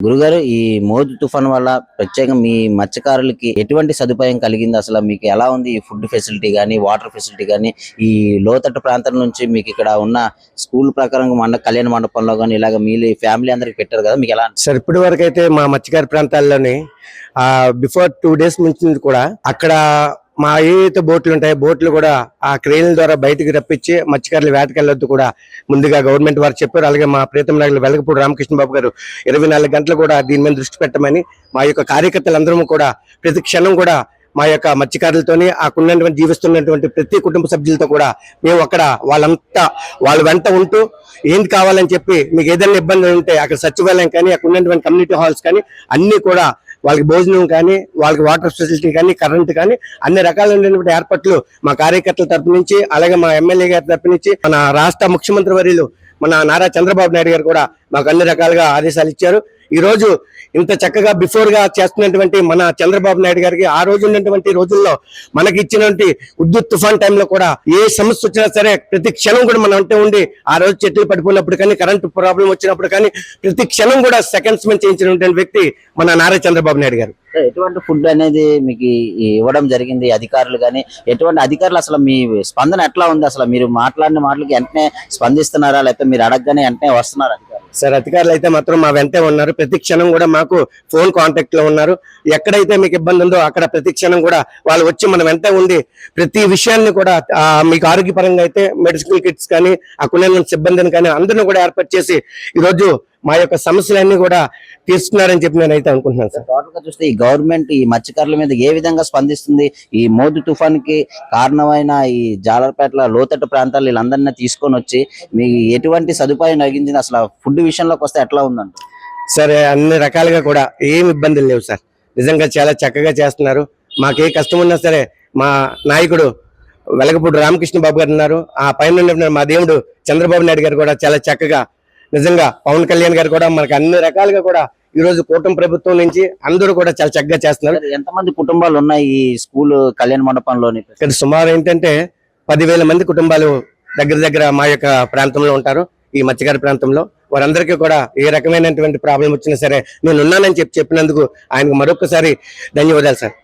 గురుగారు ఈ మోజు తుఫాన్ వల్ల ప్రత్యేకంగా మీ మత్స్యకారులకి ఎటువంటి సదుపాయం కలిగింది? అసలు మీకు ఎలా ఉంది ఈ ఫుడ్ ఫెసిలిటీ కానీ వాటర్ ఫెసిలిటీ కానీ ఈ లోతట్టు ప్రాంతం నుంచి మీకు ఇక్కడ ఉన్న స్కూల్ ప్రకారం మండ కళ్యాణ మండపంలో కానీ ఇలాగ మీ ఫ్యామిలీ అందరికి పెట్టారు కదా మీకు ఎలా సార్ ఇప్పటి వరకు అయితే మా మత్స్యకార ప్రాంతాల్లోని ఆ బిఫోర్ టూ డేస్ నుంచి కూడా అక్కడ మా ఏవైతే బోట్లు ఉంటాయో బోట్లు కూడా ఆ క్రేన్ల ద్వారా బయటకు రప్పించి మత్స్యకారులు వేటకెళ్ళొద్దు కూడా ముందుగా గవర్నమెంట్ వారు చెప్పారు. అలాగే మా ప్రీతం నాయకులు వెలగపూడి రామకృష్ణ బాబు గారు ఇరవై నాలుగు గంటలు కూడా దీని మీద దృష్టి పెట్టమని మా యొక్క కార్యకర్తలందరూ కూడా ప్రతి క్షణం కూడా మా యొక్క మత్స్యకారులతోని అక్కడున్నటువంటి జీవిస్తున్నటువంటి ప్రతి కుటుంబ సభ్యులతో కూడా మేము అక్కడ వాళ్ళంతా వాళ్ళ వెంట ఉంటూ ఏంది కావాలని చెప్పి మీకు ఏదైనా ఇబ్బందులు ఉంటే అక్కడ సచివాలయం కానీ అక్కడ ఉన్నటువంటి కమ్యూనిటీ హాల్స్ కానీ అన్నీ కూడా వాళ్ళకి భోజనం కానీ వాళ్ళకి వాటర్ ఫెసిలిటీ కానీ కరెంట్ కానీ అన్ని రకాలైనటువంటి ఏర్పాట్లు మా కార్యకర్తల తరపు నుంచి అలాగే మా ఎమ్మెల్యే గారి తరపు నుంచి మన రాష్ట్ర ముఖ్యమంత్రి వర్యులు మన నారా చంద్రబాబు నాయుడు గారు కూడా మాకు అన్ని రకాలుగా ఆదేశాలు ఇచ్చారు. ఈ రోజు ఇంత చక్కగా బిఫోర్గా చేస్తున్నటువంటి మన చంద్రబాబు నాయుడు గారికి ఆ రోజు ఉన్నటువంటి రోజుల్లో మనకి ఇచ్చినటువంటి ఉద్యుత్ తుఫాన్ టైంలో కూడా ఏ సమస్య వచ్చినా సరే ప్రతి క్షణం కూడా మనం అంటే ఉండి ఆ రోజు చెట్లు పడిపోయినప్పుడు కానీ కరెంటు ప్రాబ్లం వచ్చినప్పుడు కానీ ప్రతి క్షణం కూడా సెకండ్స్ మీద చేయించినటువంటి వ్యక్తి మన నారా చంద్రబాబు నాయుడు గారు. ఎటువంటి ఫుడ్ అనేది మీకు ఇవ్వడం జరిగింది? అధికారులు కానీ ఎటువంటి అధికారులు అసలు మీ స్పందన ఎట్లా ఉంది? అసలు మీరు మాట్లాడిన మాటలకి వెంటనే స్పందిస్తున్నారా? లేకపోతే మీరు అడగగానే వెంటనే వస్తున్నారా? సార్ అధికారులు అయితే మాత్రం మా వెంటే ఉన్నారు. ప్రతి క్షణం కూడా మాకు ఫోన్ కాంటాక్ట్లో ఉన్నారు. ఎక్కడైతే మీకు ఇబ్బంది ఉందో అక్కడ ప్రతి క్షణం కూడా వాళ్ళు వచ్చి మన వెంట ఉండి ప్రతి విషయాన్ని కూడా మీకు ఆరోగ్యపరంగా అయితే మెడికల్ కిట్స్ కానీ అక్కడ సిబ్బందిని కానీ అందరిని కూడా ఏర్పాటు చేసి ఈరోజు మా యొక్క సమస్యలన్నీ కూడా తీరుస్తున్నారని చెప్పి నేను అయితే అనుకుంటున్నాను సార్. టోటల్గా చూస్తే ఈ గవర్నమెంట్ ఈ మత్స్యకారుల మీద ఏ విధంగా స్పందిస్తుంది? ఈ మోదు తుఫాన్కి కారణమైన ఈ జాలర్పేటల లోతట్టు ప్రాంతాలు వీళ్ళందరినీ తీసుకొని వచ్చి మీకు ఎటువంటి సదుపాయం తగ్గించింది అసలు ఫుడ్ విషయంలోకి వస్తే ఎట్లా ఉందంట? సరే అన్ని రకాలుగా కూడా ఏం ఇబ్బందులు లేవు సార్. నిజంగా చాలా చక్కగా చేస్తున్నారు. మాకే కష్టం ఉన్నా సరే మా నాయకుడు వెలగపూడి రామకృష్ణ బాబు గారు ఉన్నారు. ఆ పైన మా దేవుడు చంద్రబాబు నాయుడు గారు కూడా చాలా చక్కగా నిజంగా పవన్ కళ్యాణ్ గారు కూడా మనకు అన్ని రకాలుగా కూడా ఈ రోజు కూటమి ప్రభుత్వం నుంచి అందరూ కూడా చాలా చక్కగా చేస్తున్నారు. ఎంతమంది కుటుంబాలు ఉన్నాయి ఈ స్కూల్ కళ్యాణ మండపంలోని? ఇక్కడ సుమారు ఏంటంటే పదివేల మంది కుటుంబాలు దగ్గర దగ్గర మా యొక్క ప్రాంతంలో ఉంటారు ఈ మత్స్యకార ప్రాంతంలో. వారందరికీ కూడా ఏ రకమైనటువంటి ప్రాబ్లం వచ్చినా సరే నేను ఉన్నానని చెప్పి చెప్పినందుకు ఆయనకు మరొకసారి ధన్యవాదాలు సార్.